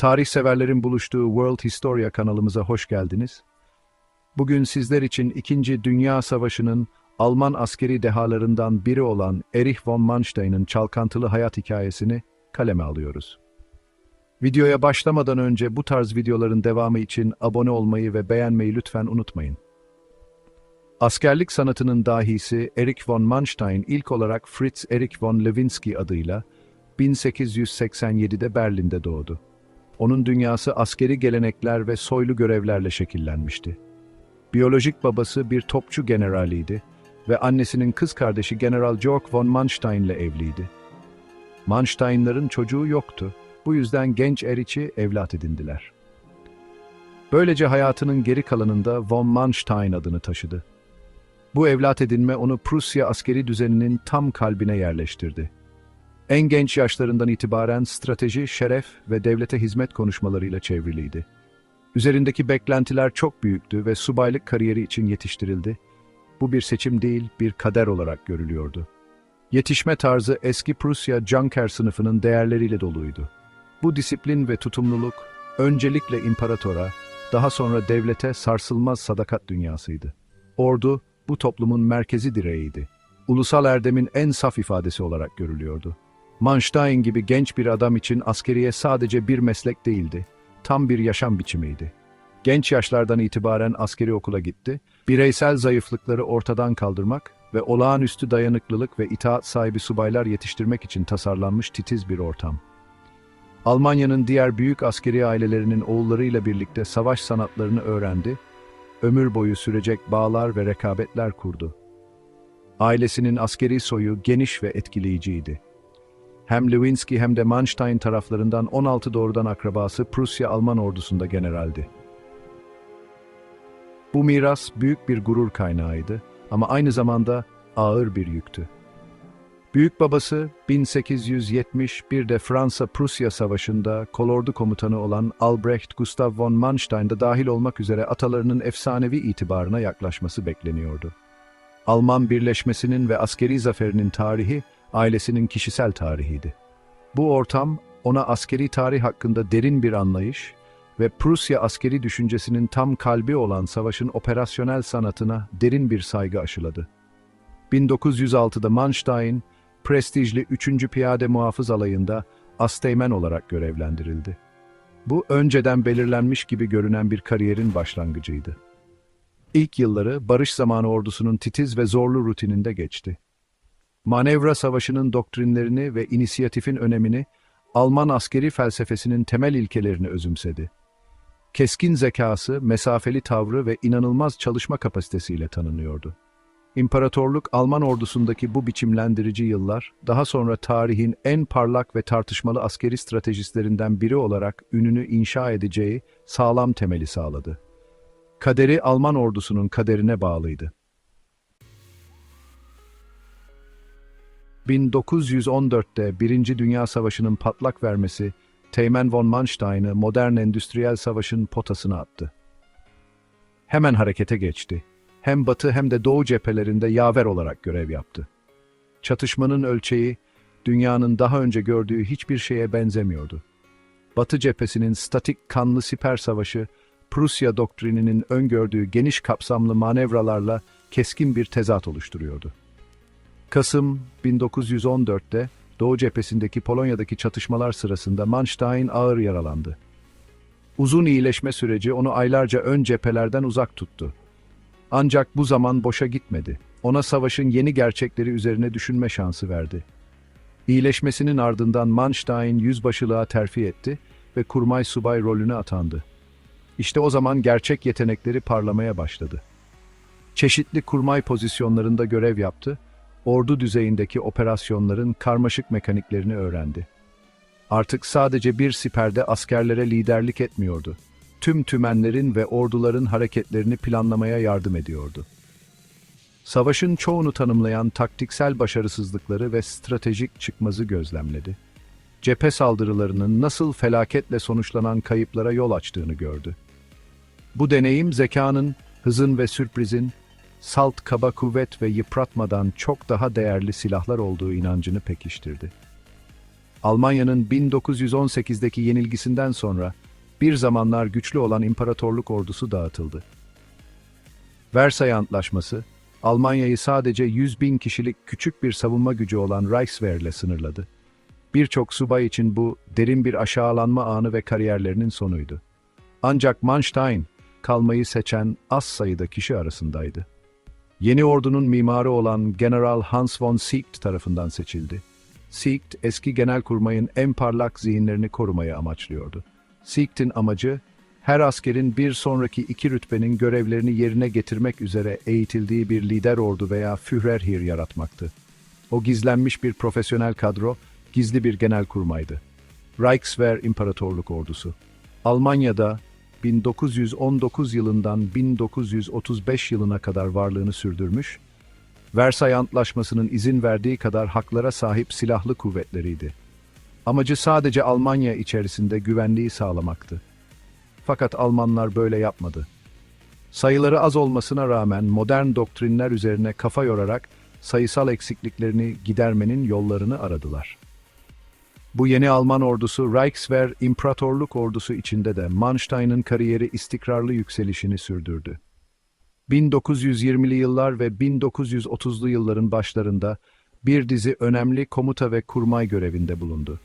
Tarih severlerin buluştuğu World Historia kanalımıza hoş geldiniz. Bugün sizler için 2. Dünya Savaşı'nın Alman askeri dehalarından biri olan Erich von Manstein'ın çalkantılı hayat hikayesini kaleme alıyoruz. Videoya başlamadan önce bu tarz videoların devamı için abone olmayı ve beğenmeyi lütfen unutmayın. Askerlik sanatının dahisi Erich von Manstein ilk olarak Fritz Erich von Lewinsky adıyla 1887'de Berlin'de doğdu. Onun dünyası askeri gelenekler ve soylu görevlerle şekillenmişti. Biyolojik babası bir topçu generaliydi ve annesinin kız kardeşi General Georg von Manstein ile evliydi. Mansteinların çocuğu yoktu. Bu yüzden genç Erich'i evlat edindiler. Böylece hayatının geri kalanında von Manstein adını taşıdı. Bu evlat edinme onu Prusya askeri düzeninin tam kalbine yerleştirdi. En genç yaşlarından itibaren strateji, şeref ve devlete hizmet konuşmalarıyla çevriliydi. Üzerindeki beklentiler çok büyüktü ve subaylık kariyeri için yetiştirildi. Bu bir seçim değil, bir kader olarak görülüyordu. Yetişme tarzı eski Prusya Junker sınıfının değerleriyle doluydu. Bu disiplin ve tutumluluk öncelikle imparatora, daha sonra devlete sarsılmaz sadakat dünyasıydı. Ordu, bu toplumun merkezi direğiydi. Ulusal erdemin en saf ifadesi olarak görülüyordu. Manstein gibi genç bir adam için askeriye sadece bir meslek değildi, tam bir yaşam biçimiydi. Genç yaşlardan itibaren askeri okula gitti, bireysel zayıflıkları ortadan kaldırmak ve olağanüstü dayanıklılık ve itaat sahibi subaylar yetiştirmek için tasarlanmış titiz bir ortam. Almanya'nın diğer büyük askeri ailelerinin oğullarıyla birlikte savaş sanatlarını öğrendi, ömür boyu sürecek bağlar ve rekabetler kurdu. Ailesinin askeri soyu geniş ve etkileyiciydi. Hem Lewinsky hem de Manstein taraflarından 16 doğrudan akrabası Prusya Alman ordusunda generaldi. Bu miras büyük bir gurur kaynağıydı ama aynı zamanda ağır bir yüktü. Büyük babası 1871'de Fransa-Prusya Savaşı'nda kolordu komutanı olan Albrecht Gustav von Manstein de dahil olmak üzere atalarının efsanevi itibarına yaklaşması bekleniyordu. Alman birleşmesinin ve askeri zaferinin tarihi ailesinin kişisel tarihiydi. Bu ortam ona askeri tarih hakkında derin bir anlayış ve Prusya askeri düşüncesinin tam kalbi olan savaşın operasyonel sanatına derin bir saygı aşıladı. 1906'da Manstein, prestijli 3. Piyade Muhafız Alayı'nda asteğmen olarak görevlendirildi. Bu önceden belirlenmiş gibi görünen bir kariyerin başlangıcıydı. İlk yılları barış zamanı ordusunun titiz ve zorlu rutininde geçti. Manevra savaşının doktrinlerini ve inisiyatifin önemini, Alman askeri felsefesinin temel ilkelerini özümsedi. Keskin zekası, mesafeli tavrı ve inanılmaz çalışma kapasitesiyle tanınıyordu. İmparatorluk Alman ordusundaki bu biçimlendirici yıllar, daha sonra tarihin en parlak ve tartışmalı askeri stratejistlerinden biri olarak ününü inşa edeceği sağlam temeli sağladı. Kaderi Alman ordusunun kaderine bağlıydı. 1914'te Birinci Dünya Savaşı'nın patlak vermesi, Teğmen von Manstein'ı modern endüstriyel savaşın potasına attı. Hemen harekete geçti. Hem batı hem de doğu cephelerinde yaver olarak görev yaptı. Çatışmanın ölçeği, dünyanın daha önce gördüğü hiçbir şeye benzemiyordu. Batı cephesinin statik kanlı siper savaşı, Prusya doktrininin öngördüğü geniş kapsamlı manevralarla keskin bir tezat oluşturuyordu. Kasım 1914'te Doğu cephesindeki Polonya'daki çatışmalar sırasında Manstein ağır yaralandı. Uzun iyileşme süreci onu aylarca ön cephelerden uzak tuttu. Ancak bu zaman boşa gitmedi. Ona savaşın yeni gerçekleri üzerine düşünme şansı verdi. İyileşmesinin ardından Manstein yüzbaşılığa terfi etti ve kurmay subay rolüne atandı. İşte o zaman gerçek yetenekleri parlamaya başladı. Çeşitli kurmay pozisyonlarında görev yaptı ordu düzeyindeki operasyonların karmaşık mekaniklerini öğrendi. Artık sadece bir siperde askerlere liderlik etmiyordu. Tüm tümenlerin ve orduların hareketlerini planlamaya yardım ediyordu. Savaşın çoğunu tanımlayan taktiksel başarısızlıkları ve stratejik çıkmazı gözlemledi. Cephe saldırılarının nasıl felaketle sonuçlanan kayıplara yol açtığını gördü. Bu deneyim zekanın, hızın ve sürprizin salt kaba kuvvet ve yıpratmadan çok daha değerli silahlar olduğu inancını pekiştirdi. Almanya'nın 1918'deki yenilgisinden sonra bir zamanlar güçlü olan imparatorluk ordusu dağıtıldı. Versay Antlaşması, Almanya'yı sadece 100 bin kişilik küçük bir savunma gücü olan Reichswehr ile sınırladı. Birçok subay için bu derin bir aşağılanma anı ve kariyerlerinin sonuydu. Ancak Manstein, kalmayı seçen az sayıda kişi arasındaydı. Yeni ordunun mimarı olan General Hans von Siegt tarafından seçildi. Siegt, eski genelkurmayın en parlak zihinlerini korumayı amaçlıyordu. Siegt'in amacı, her askerin bir sonraki iki rütbenin görevlerini yerine getirmek üzere eğitildiği bir lider ordu veya Führerheer yaratmaktı. O gizlenmiş bir profesyonel kadro, gizli bir genelkurmaydı. Reichswehr İmparatorluk Ordusu. Almanya'da 1919 yılından 1935 yılına kadar varlığını sürdürmüş, Versay Antlaşması'nın izin verdiği kadar haklara sahip silahlı kuvvetleriydi. Amacı sadece Almanya içerisinde güvenliği sağlamaktı. Fakat Almanlar böyle yapmadı. Sayıları az olmasına rağmen modern doktrinler üzerine kafa yorarak sayısal eksikliklerini gidermenin yollarını aradılar. Bu yeni Alman ordusu Reichswehr İmparatorluk Ordusu içinde de Manstein'ın kariyeri istikrarlı yükselişini sürdürdü. 1920'li yıllar ve 1930'lu yılların başlarında bir dizi önemli komuta ve kurmay görevinde bulundu.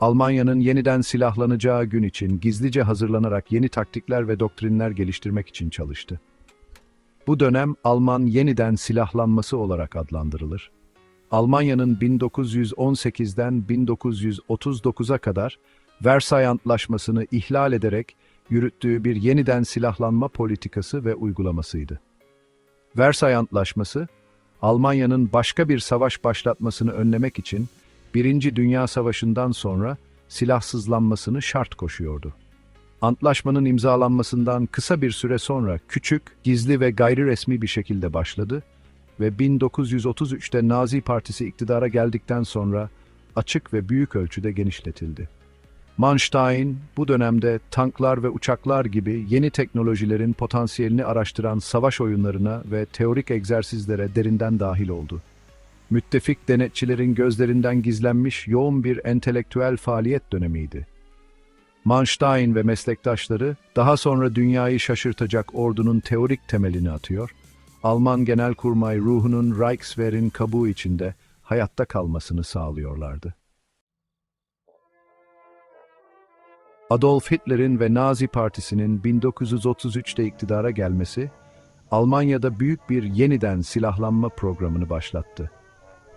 Almanya'nın yeniden silahlanacağı gün için gizlice hazırlanarak yeni taktikler ve doktrinler geliştirmek için çalıştı. Bu dönem Alman yeniden silahlanması olarak adlandırılır. Almanya'nın 1918'den 1939'a kadar Versay Antlaşması'nı ihlal ederek yürüttüğü bir yeniden silahlanma politikası ve uygulamasıydı. Versay Antlaşması, Almanya'nın başka bir savaş başlatmasını önlemek için Birinci Dünya Savaşı'ndan sonra silahsızlanmasını şart koşuyordu. Antlaşmanın imzalanmasından kısa bir süre sonra küçük, gizli ve gayri resmi bir şekilde başladı ve 1933'te Nazi Partisi iktidara geldikten sonra açık ve büyük ölçüde genişletildi. Manstein bu dönemde tanklar ve uçaklar gibi yeni teknolojilerin potansiyelini araştıran savaş oyunlarına ve teorik egzersizlere derinden dahil oldu. Müttefik denetçilerin gözlerinden gizlenmiş yoğun bir entelektüel faaliyet dönemiydi. Manstein ve meslektaşları daha sonra dünyayı şaşırtacak ordunun teorik temelini atıyor, Alman Genelkurmay ruhunun Reichswehr'in kabuğu içinde hayatta kalmasını sağlıyorlardı. Adolf Hitler'in ve Nazi Partisi'nin 1933'te iktidara gelmesi, Almanya'da büyük bir yeniden silahlanma programını başlattı.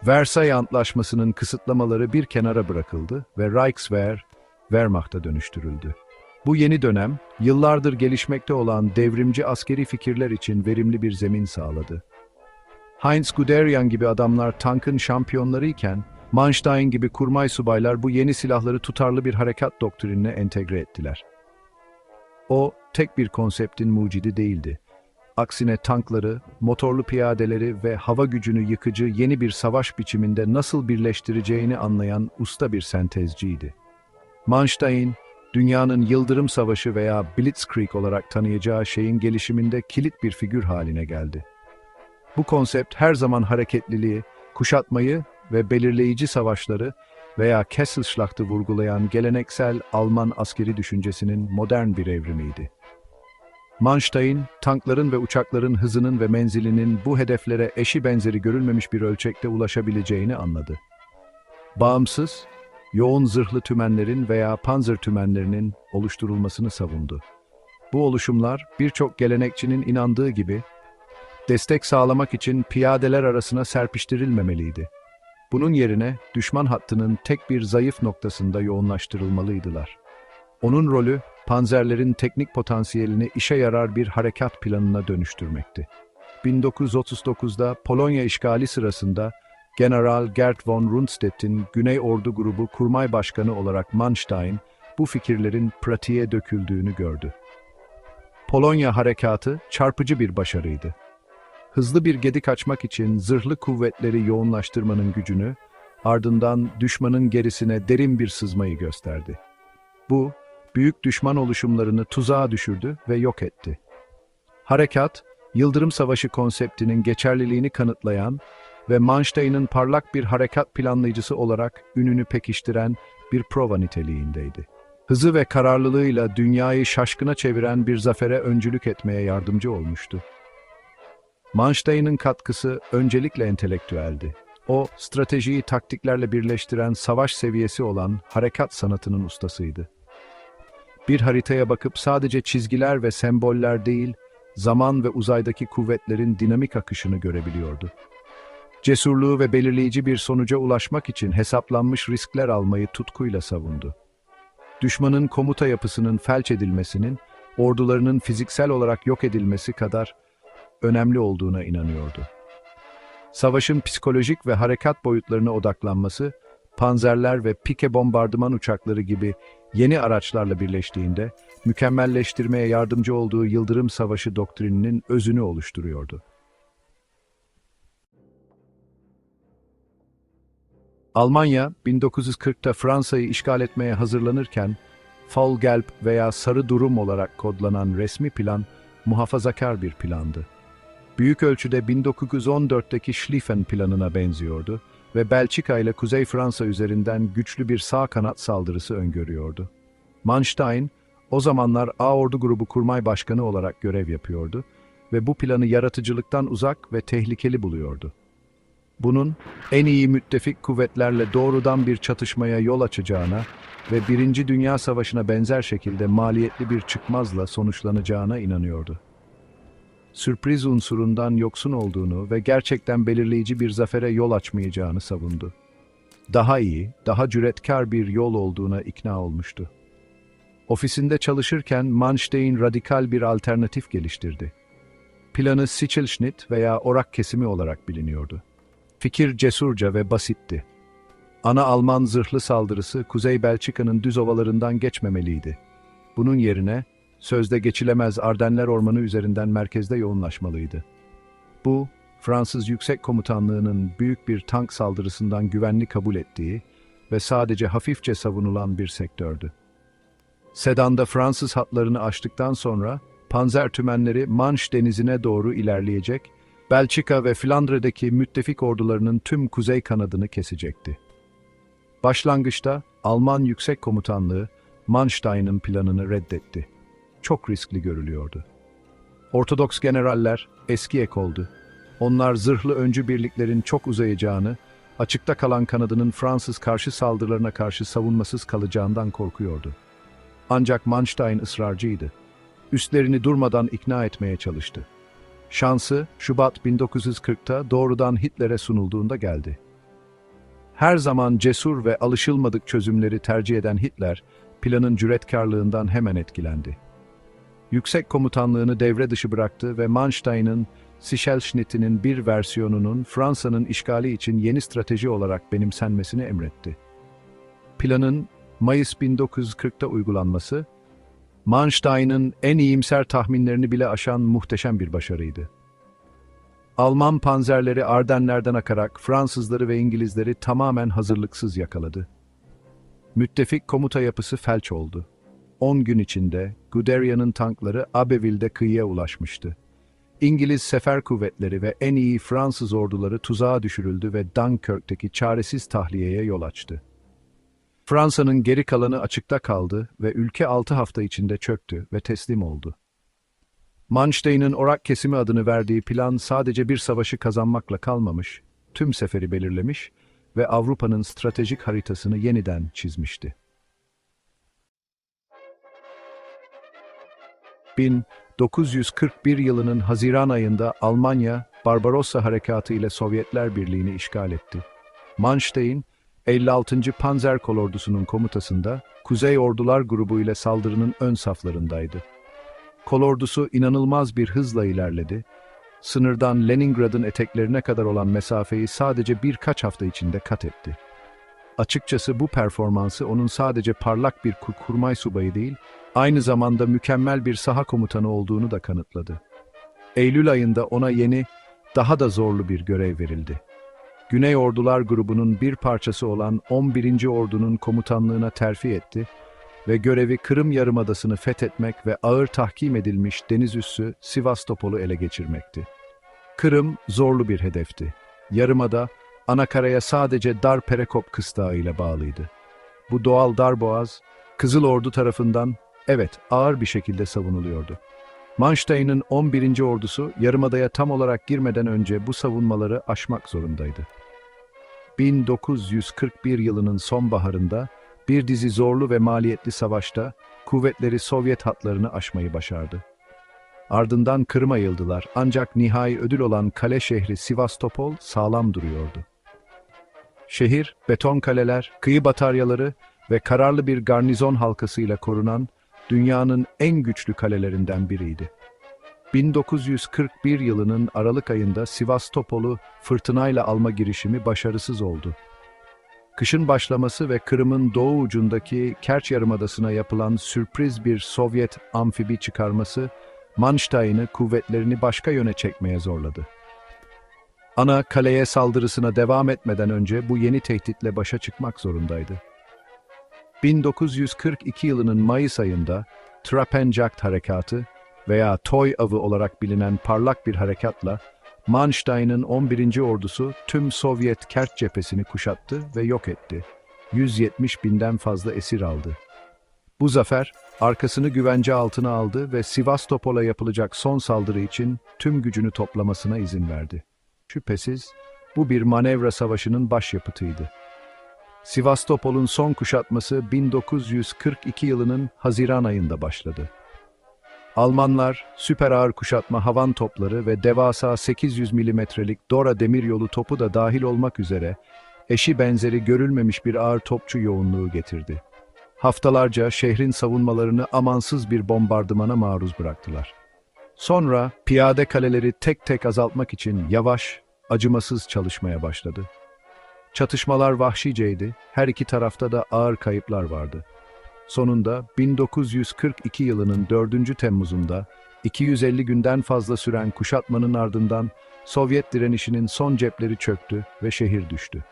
Versay Antlaşması'nın kısıtlamaları bir kenara bırakıldı ve Reichswehr, Wehrmacht'a dönüştürüldü. Bu yeni dönem, yıllardır gelişmekte olan devrimci askeri fikirler için verimli bir zemin sağladı. Heinz Guderian gibi adamlar tankın şampiyonları iken, Manstein gibi kurmay subaylar bu yeni silahları tutarlı bir harekat doktrinine entegre ettiler. O, tek bir konseptin mucidi değildi. Aksine tankları, motorlu piyadeleri ve hava gücünü yıkıcı yeni bir savaş biçiminde nasıl birleştireceğini anlayan usta bir sentezciydi. Manstein, dünyanın Yıldırım Savaşı veya Blitzkrieg olarak tanıyacağı şeyin gelişiminde kilit bir figür haline geldi. Bu konsept her zaman hareketliliği, kuşatmayı ve belirleyici savaşları veya Kesselschlacht'ı vurgulayan geleneksel Alman askeri düşüncesinin modern bir evrimiydi. Manstein, tankların ve uçakların hızının ve menzilinin bu hedeflere eşi benzeri görülmemiş bir ölçekte ulaşabileceğini anladı. Bağımsız, yoğun zırhlı tümenlerin veya panzer tümenlerinin oluşturulmasını savundu. Bu oluşumlar birçok gelenekçinin inandığı gibi destek sağlamak için piyadeler arasına serpiştirilmemeliydi. Bunun yerine düşman hattının tek bir zayıf noktasında yoğunlaştırılmalıydılar. Onun rolü panzerlerin teknik potansiyelini işe yarar bir harekat planına dönüştürmekti. 1939'da Polonya işgali sırasında General Gerd von Rundstedt'in Güney Ordu Grubu Kurmay Başkanı olarak Manstein bu fikirlerin pratiğe döküldüğünü gördü. Polonya harekatı çarpıcı bir başarıydı. Hızlı bir gedik açmak için zırhlı kuvvetleri yoğunlaştırmanın gücünü, ardından düşmanın gerisine derin bir sızmayı gösterdi. Bu, büyük düşman oluşumlarını tuzağa düşürdü ve yok etti. Harekat, Yıldırım Savaşı konseptinin geçerliliğini kanıtlayan ve Manstein'ın parlak bir harekat planlayıcısı olarak ününü pekiştiren bir prova niteliğindeydi. Hızı ve kararlılığıyla dünyayı şaşkına çeviren bir zafere öncülük etmeye yardımcı olmuştu. Manstein'ın katkısı öncelikle entelektüeldi. O, stratejiyi taktiklerle birleştiren savaş seviyesi olan harekat sanatının ustasıydı. Bir haritaya bakıp sadece çizgiler ve semboller değil, zaman ve uzaydaki kuvvetlerin dinamik akışını görebiliyordu. Cesurluğu ve belirleyici bir sonuca ulaşmak için hesaplanmış riskler almayı tutkuyla savundu. Düşmanın komuta yapısının felç edilmesinin, ordularının fiziksel olarak yok edilmesi kadar önemli olduğuna inanıyordu. Savaşın psikolojik ve harekat boyutlarına odaklanması, panzerler ve pike bombardıman uçakları gibi yeni araçlarla birleştiğinde mükemmelleştirmeye yardımcı olduğu Yıldırım Savaşı doktrininin özünü oluşturuyordu. Almanya 1940'ta Fransa'yı işgal etmeye hazırlanırken Fallgelb veya Sarı Durum olarak kodlanan resmi plan muhafazakar bir plandı. Büyük ölçüde 1914'teki Schlieffen planına benziyordu ve Belçika ile Kuzey Fransa üzerinden güçlü bir sağ kanat saldırısı öngörüyordu. Manstein, o zamanlar A Ordu Grubu Kurmay Başkanı olarak görev yapıyordu ve bu planı yaratıcılıktan uzak ve tehlikeli buluyordu. Bunun en iyi müttefik kuvvetlerle doğrudan bir çatışmaya yol açacağına ve Birinci Dünya Savaşı'na benzer şekilde maliyetli bir çıkmazla sonuçlanacağına inanıyordu. Sürpriz unsurundan yoksun olduğunu ve gerçekten belirleyici bir zafere yol açmayacağını savundu. Daha iyi, daha cüretkar bir yol olduğuna ikna olmuştu. Ofisinde çalışırken Manstein radikal bir alternatif geliştirdi. Planı Sichelschnitt veya orak kesimi olarak biliniyordu. Fikir cesurca ve basitti. Ana Alman zırhlı saldırısı Kuzey Belçika'nın düz ovalarından geçmemeliydi. Bunun yerine sözde geçilemez Ardenler Ormanı üzerinden merkezde yoğunlaşmalıydı. Bu, Fransız Yüksek Komutanlığı'nın büyük bir tank saldırısından güvenli kabul ettiği ve sadece hafifçe savunulan bir sektördü. Sedan'da Fransız hatlarını aştıktan sonra panzer tümenleri Manş denizine doğru ilerleyecek, Belçika ve Flandre'deki müttefik ordularının tüm kuzey kanadını kesecekti. Başlangıçta Alman Yüksek Komutanlığı Manstein'ın planını reddetti. Çok riskli görülüyordu. Ortodoks generaller eski ekoldu. Onlar zırhlı öncü birliklerin çok uzayacağını, açıkta kalan kanadının Fransız karşı saldırılarına karşı savunmasız kalacağından korkuyordu. Ancak Manstein ısrarcıydı. Üstlerini durmadan ikna etmeye çalıştı. Şansı Şubat 1940'ta doğrudan Hitler'e sunulduğunda geldi. Her zaman cesur ve alışılmadık çözümleri tercih eden Hitler, planın cüretkarlığından hemen etkilendi. Yüksek komutanlığını devre dışı bıraktı ve Manstein'ın Sichelschnitt'inin bir versiyonunun Fransa'nın işgali için yeni strateji olarak benimsenmesini emretti. Planın Mayıs 1940'ta uygulanması, Manstein'ın en iyimser tahminlerini bile aşan muhteşem bir başarıydı. Alman panzerleri Ardenler'den akarak Fransızları ve İngilizleri tamamen hazırlıksız yakaladı. Müttefik komuta yapısı felç oldu. 10 gün içinde Guderian'ın tankları Abbeville'de kıyıya ulaşmıştı. İngiliz sefer kuvvetleri ve en iyi Fransız orduları tuzağa düşürüldü ve Dunkirk'teki çaresiz tahliyeye yol açtı. Fransa'nın geri kalanı açıkta kaldı ve ülke 6 hafta içinde çöktü ve teslim oldu. Manstein'in orak kesimi adını verdiği plan sadece bir savaşı kazanmakla kalmamış, tüm seferi belirlemiş ve Avrupa'nın stratejik haritasını yeniden çizmişti. 1941 yılının Haziran ayında Almanya, Barbarossa Harekatı ile Sovyetler Birliği'ni işgal etti. Manstein, 56. Panzer Kolordusu'nun komutasında Kuzey Ordular Grubu ile saldırının ön saflarındaydı. Kolordusu inanılmaz bir hızla ilerledi. Sınırdan Leningrad'ın eteklerine kadar olan mesafeyi sadece birkaç hafta içinde kat etti. Açıkçası bu performansı onun sadece parlak bir kurmay subayı değil, aynı zamanda mükemmel bir saha komutanı olduğunu da kanıtladı. Eylül ayında ona yeni, daha da zorlu bir görev verildi. Güney Ordular grubunun bir parçası olan 11. Ordu'nun komutanlığına terfi etti ve görevi Kırım Yarımadası'nı fethetmek ve ağır tahkim edilmiş deniz üssü Sivastopol'u ele geçirmekti. Kırım zorlu bir hedefti. yarımada anakaraya sadece dar Perekop kıstağı ile bağlıydı. Bu doğal dar boğaz, Kızıl Ordu tarafından, evet ağır bir şekilde savunuluyordu. Manstein'ın 11. ordusu yarımadaya tam olarak girmeden önce bu savunmaları aşmak zorundaydı. 1941 yılının sonbaharında bir dizi zorlu ve maliyetli savaşta kuvvetleri Sovyet hatlarını aşmayı başardı. Ardından Kırım'a yıldılar ancak nihai ödül olan kale şehri Sivastopol sağlam duruyordu. Şehir, beton kaleler, kıyı bataryaları ve kararlı bir garnizon halkasıyla korunan dünyanın en güçlü kalelerinden biriydi. 1941 yılının Aralık ayında Sivastopol'u fırtınayla alma girişimi başarısız oldu. Kışın başlaması ve Kırım'ın doğu ucundaki Kerç Yarımadası'na yapılan sürpriz bir Sovyet amfibi çıkarması, Manstein'ı kuvvetlerini başka yöne çekmeye zorladı. Ana kaleye saldırısına devam etmeden önce bu yeni tehditle başa çıkmak zorundaydı. 1942 yılının Mayıs ayında Trapenjakt Harekatı veya Toy Avı olarak bilinen parlak bir harekatla Manstein'ın 11. ordusu tüm Sovyet Kerç cephesini kuşattı ve yok etti. 170 binden fazla esir aldı. Bu zafer, arkasını güvence altına aldı ve Sivastopol'a yapılacak son saldırı için tüm gücünü toplamasına izin verdi. Şüphesiz, bu bir manevra savaşının başyapıtıydı. Sivastopol'un son kuşatması 1942 yılının Haziran ayında başladı. Almanlar, süper ağır kuşatma havan topları ve devasa 800 milimetrelik Dora demiryolu topu da dahil olmak üzere eşi benzeri görülmemiş bir ağır topçu yoğunluğu getirdi. Haftalarca şehrin savunmalarını amansız bir bombardımana maruz bıraktılar. Sonra piyade kaleleri tek tek azaltmak için yavaş, acımasız çalışmaya başladı. Çatışmalar vahşiceydi, her iki tarafta da ağır kayıplar vardı. Sonunda 1942 yılının 4. Temmuz'unda 250 günden fazla süren kuşatmanın ardından Sovyet direnişinin son cepleri çöktü ve şehir düştü.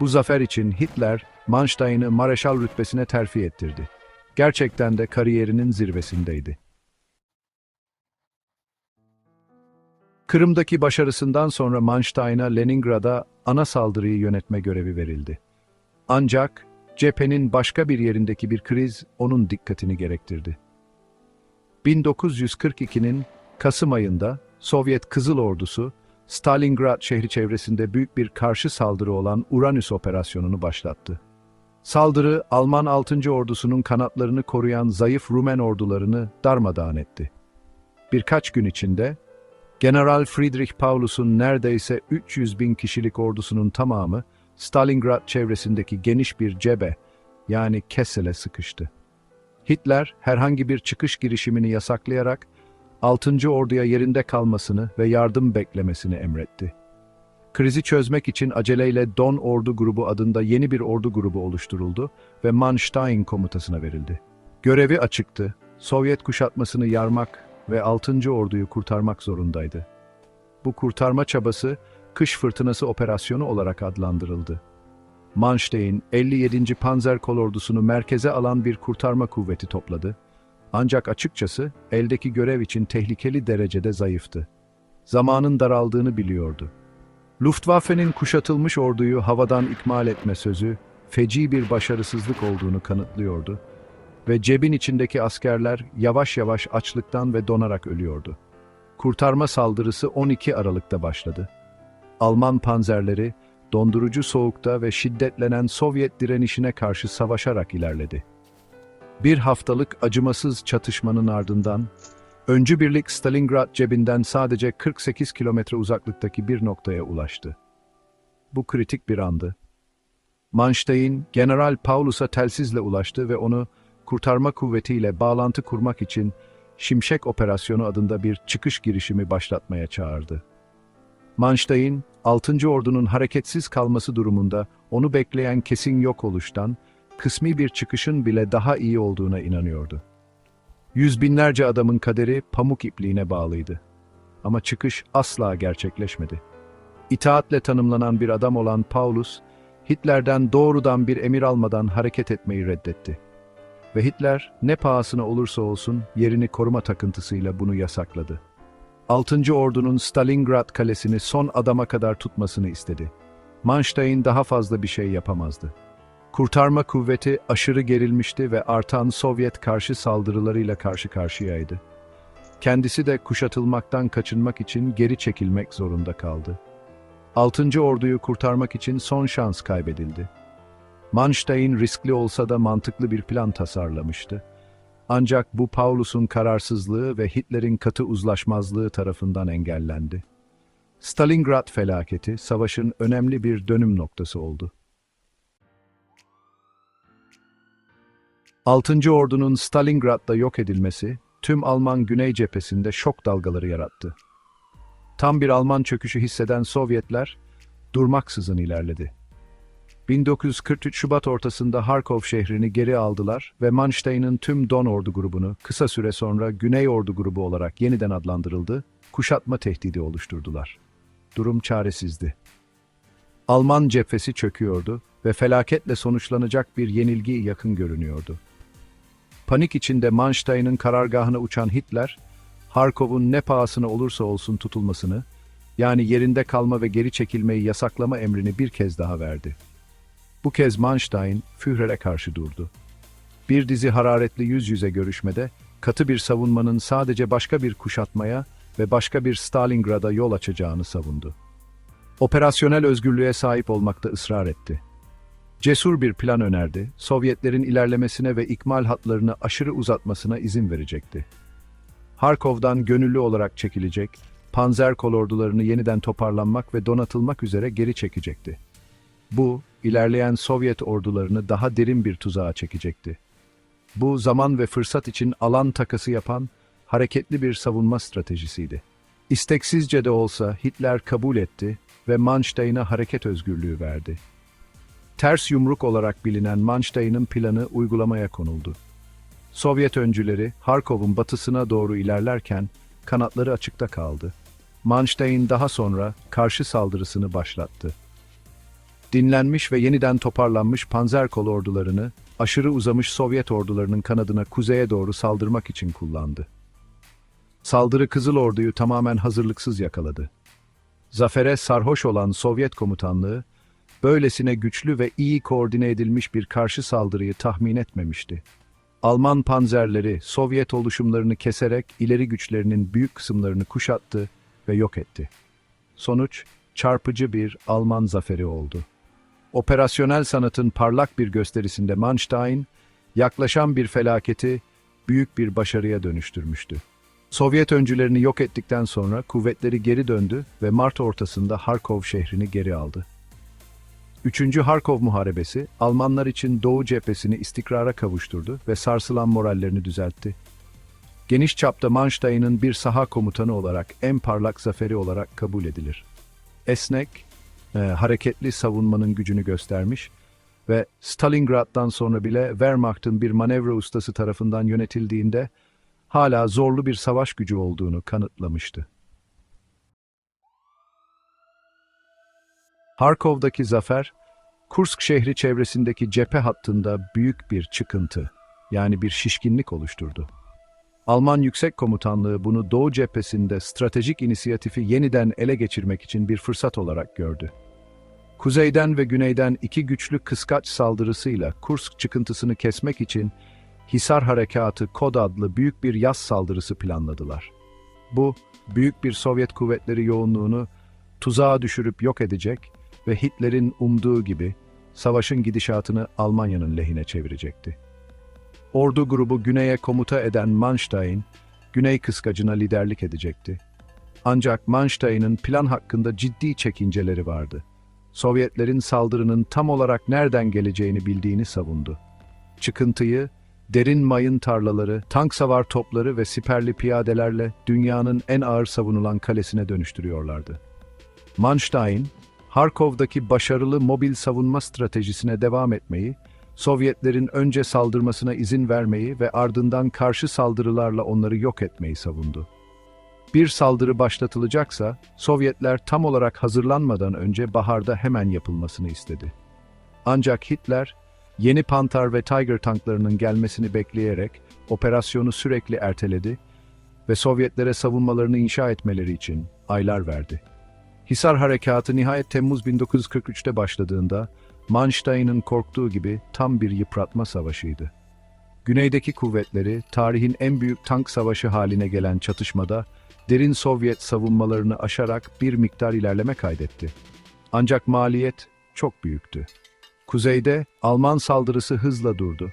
Bu zafer için Hitler, Manstein'ı Mareşal rütbesine terfi ettirdi. Gerçekten de kariyerinin zirvesindeydi. Kırım'daki başarısından sonra Manstein'a Leningrad'a ana saldırıyı yönetme görevi verildi. Ancak cephenin başka bir yerindeki bir kriz onun dikkatini gerektirdi. 1942'nin Kasım ayında Sovyet Kızıl Ordusu, Stalingrad şehri çevresinde büyük bir karşı saldırı olan Uranüs operasyonunu başlattı. Saldırı, Alman 6. ordusunun kanatlarını koruyan zayıf Rumen ordularını darmadağın etti. Birkaç gün içinde, General Friedrich Paulus'un neredeyse 300 bin kişilik ordusunun tamamı, Stalingrad çevresindeki geniş bir cebe, yani Kessel'e sıkıştı. Hitler, herhangi bir çıkış girişimini yasaklayarak, 6. orduya yerinde kalmasını ve yardım beklemesini emretti. Krizi çözmek için aceleyle Don Ordu Grubu adında yeni bir ordu grubu oluşturuldu ve Manstein komutasına verildi. Görevi açıktı, Sovyet kuşatmasını yarmak ve 6. orduyu kurtarmak zorundaydı. Bu kurtarma çabası, Kış Fırtınası Operasyonu olarak adlandırıldı. Manstein, 57. Panzer Kolordusunu merkeze alan bir kurtarma kuvveti topladı. Ancak açıkçası eldeki görev için tehlikeli derecede zayıftı. Zamanın daraldığını biliyordu. Luftwaffe'nin kuşatılmış orduyu havadan ikmal etme sözü, feci bir başarısızlık olduğunu kanıtlıyordu ve cebin içindeki askerler yavaş yavaş açlıktan ve donarak ölüyordu. Kurtarma saldırısı 12 Aralık'ta başladı. Alman panzerleri, dondurucu soğukta ve şiddetlenen Sovyet direnişine karşı savaşarak ilerledi. Bir haftalık acımasız çatışmanın ardından, Öncü birlik Stalingrad cebinden sadece 48 kilometre uzaklıktaki bir noktaya ulaştı. Bu kritik bir andı. Manstein, General Paulus'a telsizle ulaştı ve onu kurtarma kuvvetiyle bağlantı kurmak için Şimşek Operasyonu adında bir çıkış girişimi başlatmaya çağırdı. Manstein, 6. Ordu'nun hareketsiz kalması durumunda onu bekleyen kesin yok oluştan, kısmi bir çıkışın bile daha iyi olduğuna inanıyordu. Yüz binlerce adamın kaderi pamuk ipliğine bağlıydı. Ama çıkış asla gerçekleşmedi. İtaatle tanımlanan bir adam olan Paulus, Hitler'den doğrudan bir emir almadan hareket etmeyi reddetti. Ve Hitler ne pahasına olursa olsun yerini koruma takıntısıyla bunu yasakladı. 6. Ordu'nun Stalingrad kalesini son adama kadar tutmasını istedi. Manstein daha fazla bir şey yapamazdı. Kurtarma kuvveti aşırı gerilmişti ve artan Sovyet karşı saldırılarıyla karşı karşıyaydı. Kendisi de kuşatılmaktan kaçınmak için geri çekilmek zorunda kaldı. 6. Orduyu kurtarmak için son şans kaybedildi. Manstein riskli olsa da mantıklı bir plan tasarlamıştı. Ancak bu Paulus'un kararsızlığı ve Hitler'in katı uzlaşmazlığı tarafından engellendi. Stalingrad felaketi savaşın önemli bir dönüm noktası oldu. 6. Ordu'nun Stalingrad'da yok edilmesi, tüm Alman Güney cephesinde şok dalgaları yarattı. Tam bir Alman çöküşü hisseden Sovyetler, durmaksızın ilerledi. 1943 Şubat ortasında Harkov şehrini geri aldılar ve Manstein'in tüm Don Ordu grubunu kısa süre sonra Güney Ordu grubu olarak yeniden adlandırıldı, kuşatma tehdidi oluşturdular. Durum çaresizdi. Alman cephesi çöküyordu ve felaketle sonuçlanacak bir yenilgi yakın görünüyordu. Panik içinde Manstein'in karargahına uçan Hitler, Harkov'un ne pahasına olursa olsun tutulmasını, yani yerinde kalma ve geri çekilmeyi yasaklama emrini bir kez daha verdi. Bu kez Manstein, Führer'e karşı durdu. Bir dizi hararetli yüz yüze görüşmede, katı bir savunmanın sadece başka bir kuşatmaya ve başka bir Stalingrad'a yol açacağını savundu. Operasyonel özgürlüğe sahip olmakta ısrar etti. Cesur bir plan önerdi, Sovyetlerin ilerlemesine ve ikmal hatlarını aşırı uzatmasına izin verecekti. Harkov'dan gönüllü olarak çekilecek, panzer kolordularını yeniden toparlanmak ve donatılmak üzere geri çekecekti. Bu, ilerleyen Sovyet ordularını daha derin bir tuzağa çekecekti. Bu, zaman ve fırsat için alan takası yapan, hareketli bir savunma stratejisiydi. İsteksizce de olsa Hitler kabul etti ve Manstein'a hareket özgürlüğü verdi. Ters yumruk olarak bilinen Manstein'ın planı uygulamaya konuldu. Sovyet öncüleri Harkov'un batısına doğru ilerlerken kanatları açıkta kaldı. Manstein daha sonra karşı saldırısını başlattı. Dinlenmiş ve yeniden toparlanmış panzer kol ordularını aşırı uzamış Sovyet ordularının kanadına kuzeye doğru saldırmak için kullandı. Saldırı Kızıl Ordu'yu tamamen hazırlıksız yakaladı. Zafere sarhoş olan Sovyet komutanlığı, böylesine güçlü ve iyi koordine edilmiş bir karşı saldırıyı tahmin etmemişti. Alman panzerleri Sovyet oluşumlarını keserek ileri güçlerinin büyük kısımlarını kuşattı ve yok etti. Sonuç, çarpıcı bir Alman zaferi oldu. Operasyonel sanatın parlak bir gösterisinde Manstein, yaklaşan bir felaketi büyük bir başarıya dönüştürmüştü. Sovyet öncülerini yok ettikten sonra kuvvetleri geri döndü ve Mart ortasında Harkov şehrini geri aldı. Üçüncü Harkov Muharebesi, Almanlar için Doğu cephesini istikrara kavuşturdu ve sarsılan morallerini düzeltti. Geniş çapta Manstein'ın bir saha komutanı olarak en parlak zaferi olarak kabul edilir. Esnek, e, hareketli savunmanın gücünü göstermiş ve Stalingrad'dan sonra bile Wehrmacht'ın bir manevra ustası tarafından yönetildiğinde hala zorlu bir savaş gücü olduğunu kanıtlamıştı. Harkov'daki zafer, Kursk şehri çevresindeki cephe hattında büyük bir çıkıntı, yani bir şişkinlik oluşturdu. Alman Yüksek Komutanlığı bunu Doğu cephesinde stratejik inisiyatifi yeniden ele geçirmek için bir fırsat olarak gördü. Kuzeyden ve güneyden iki güçlü kıskaç saldırısıyla Kursk çıkıntısını kesmek için Hisar Harekatı Kod adlı büyük bir yaz saldırısı planladılar. Bu, büyük bir Sovyet kuvvetleri yoğunluğunu tuzağa düşürüp yok edecek ve Hitler'in umduğu gibi savaşın gidişatını Almanya'nın lehine çevirecekti. Ordu grubu güneye komuta eden Manstein, güney kıskacına liderlik edecekti. Ancak Manstein'ın plan hakkında ciddi çekinceleri vardı. Sovyetlerin saldırının tam olarak nereden geleceğini bildiğini savundu. Çıkıntıyı, derin mayın tarlaları, tank savar topları ve siperli piyadelerle dünyanın en ağır savunulan kalesine dönüştürüyorlardı. Manstein, Harkov'daki başarılı mobil savunma stratejisine devam etmeyi, Sovyetlerin önce saldırmasına izin vermeyi ve ardından karşı saldırılarla onları yok etmeyi savundu. Bir saldırı başlatılacaksa, Sovyetler tam olarak hazırlanmadan önce baharda hemen yapılmasını istedi. Ancak Hitler, yeni Pantar ve Tiger tanklarının gelmesini bekleyerek operasyonu sürekli erteledi ve Sovyetlere savunmalarını inşa etmeleri için aylar verdi. Hisar Harekatı nihayet Temmuz 1943'te başladığında Manstein'ın korktuğu gibi tam bir yıpratma savaşıydı. Güneydeki kuvvetleri tarihin en büyük tank savaşı haline gelen çatışmada derin Sovyet savunmalarını aşarak bir miktar ilerleme kaydetti. Ancak maliyet çok büyüktü. Kuzeyde Alman saldırısı hızla durdu.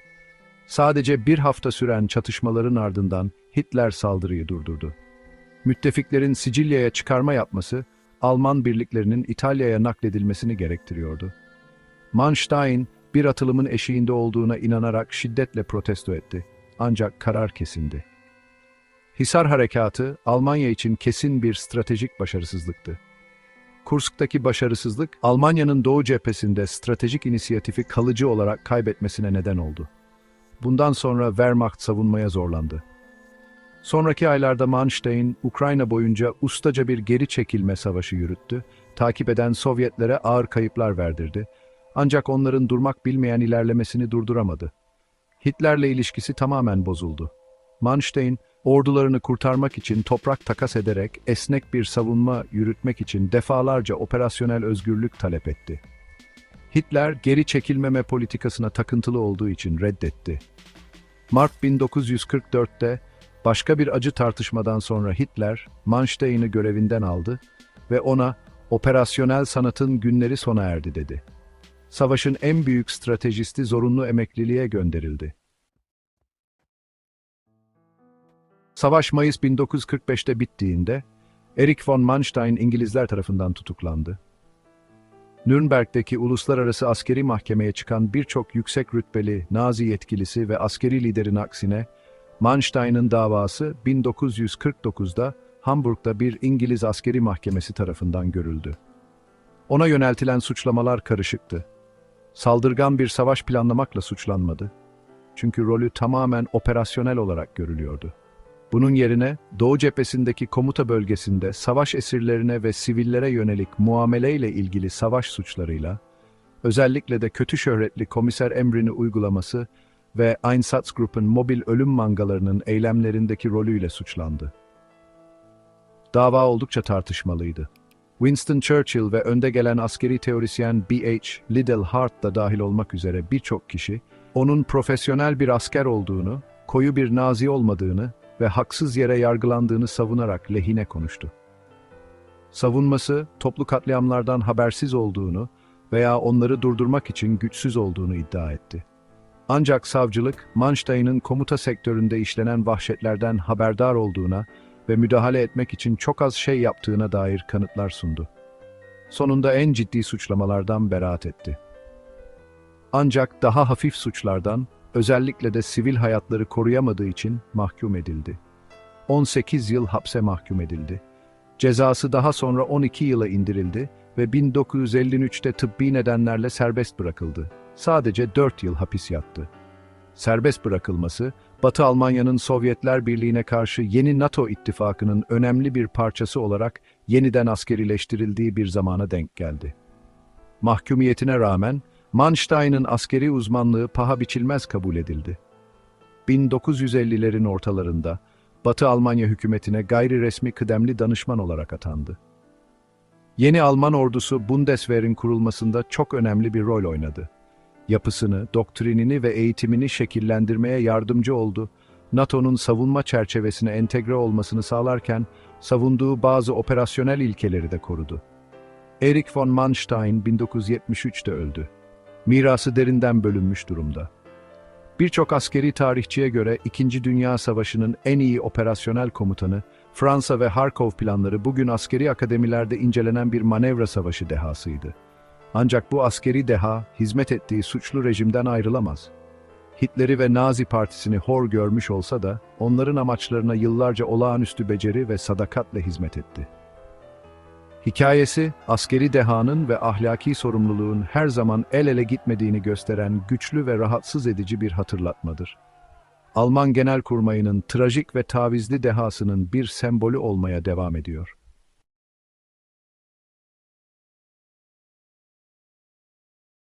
Sadece bir hafta süren çatışmaların ardından Hitler saldırıyı durdurdu. Müttefiklerin Sicilya'ya çıkarma yapması, Alman birliklerinin İtalya'ya nakledilmesini gerektiriyordu. Manstein, bir atılımın eşiğinde olduğuna inanarak şiddetle protesto etti. Ancak karar kesindi. Hisar Harekatı, Almanya için kesin bir stratejik başarısızlıktı. Kursk'taki başarısızlık, Almanya'nın Doğu cephesinde stratejik inisiyatifi kalıcı olarak kaybetmesine neden oldu. Bundan sonra Wehrmacht savunmaya zorlandı. Sonraki aylarda Manstein, Ukrayna boyunca ustaca bir geri çekilme savaşı yürüttü, takip eden Sovyetlere ağır kayıplar verdirdi. Ancak onların durmak bilmeyen ilerlemesini durduramadı. Hitler'le ilişkisi tamamen bozuldu. Manstein, ordularını kurtarmak için toprak takas ederek esnek bir savunma yürütmek için defalarca operasyonel özgürlük talep etti. Hitler geri çekilmeme politikasına takıntılı olduğu için reddetti. Mart 1944'te başka bir acı tartışmadan sonra Hitler Manstein'i görevinden aldı ve ona operasyonel sanatın günleri sona erdi dedi. Savaşın en büyük stratejisti zorunlu emekliliğe gönderildi. Savaş Mayıs 1945'te bittiğinde Erich von Manstein İngilizler tarafından tutuklandı. Nürnberg'deki uluslararası askeri mahkemeye çıkan birçok yüksek rütbeli Nazi yetkilisi ve askeri liderin aksine Manstein'ın davası 1949'da Hamburg'da bir İngiliz askeri mahkemesi tarafından görüldü. Ona yöneltilen suçlamalar karışıktı. Saldırgan bir savaş planlamakla suçlanmadı. Çünkü rolü tamamen operasyonel olarak görülüyordu. Bunun yerine Doğu cephesindeki komuta bölgesinde savaş esirlerine ve sivillere yönelik muameleyle ilgili savaş suçlarıyla, özellikle de kötü şöhretli komiser emrini uygulaması ve Einsatzgruppen mobil ölüm mangalarının eylemlerindeki rolüyle suçlandı. Dava oldukça tartışmalıydı. Winston Churchill ve önde gelen askeri teorisyen B.H. Liddell Hart da dahil olmak üzere birçok kişi, onun profesyonel bir asker olduğunu, koyu bir nazi olmadığını ve haksız yere yargılandığını savunarak lehine konuştu. Savunması, toplu katliamlardan habersiz olduğunu veya onları durdurmak için güçsüz olduğunu iddia etti. Ancak savcılık, Manstein'ın komuta sektöründe işlenen vahşetlerden haberdar olduğuna ve müdahale etmek için çok az şey yaptığına dair kanıtlar sundu. Sonunda en ciddi suçlamalardan beraat etti. Ancak daha hafif suçlardan, özellikle de sivil hayatları koruyamadığı için mahkum edildi. 18 yıl hapse mahkum edildi. Cezası daha sonra 12 yıla indirildi ve 1953'te tıbbi nedenlerle serbest bırakıldı. Sadece 4 yıl hapis yattı. Serbest bırakılması, Batı Almanya'nın Sovyetler Birliği'ne karşı yeni NATO ittifakının önemli bir parçası olarak yeniden askerileştirildiği bir zamana denk geldi. Mahkumiyetine rağmen Manstein'ın askeri uzmanlığı paha biçilmez kabul edildi. 1950'lerin ortalarında Batı Almanya hükümetine gayri resmi kıdemli danışman olarak atandı. Yeni Alman ordusu Bundeswehr'in kurulmasında çok önemli bir rol oynadı. Yapısını, doktrinini ve eğitimini şekillendirmeye yardımcı oldu. NATO'nun savunma çerçevesine entegre olmasını sağlarken savunduğu bazı operasyonel ilkeleri de korudu. Erich von Manstein 1973'te öldü. Mirası derinden bölünmüş durumda. Birçok askeri tarihçiye göre İkinci Dünya Savaşı'nın en iyi operasyonel komutanı, Fransa ve Harkov planları bugün askeri akademilerde incelenen bir manevra savaşı dehasıydı. Ancak bu askeri deha, hizmet ettiği suçlu rejimden ayrılamaz. Hitler'i ve Nazi Partisi'ni hor görmüş olsa da, onların amaçlarına yıllarca olağanüstü beceri ve sadakatle hizmet etti. Hikayesi, askeri dehanın ve ahlaki sorumluluğun her zaman el ele gitmediğini gösteren güçlü ve rahatsız edici bir hatırlatmadır. Alman Genelkurmayı'nın trajik ve tavizli dehasının bir sembolü olmaya devam ediyor.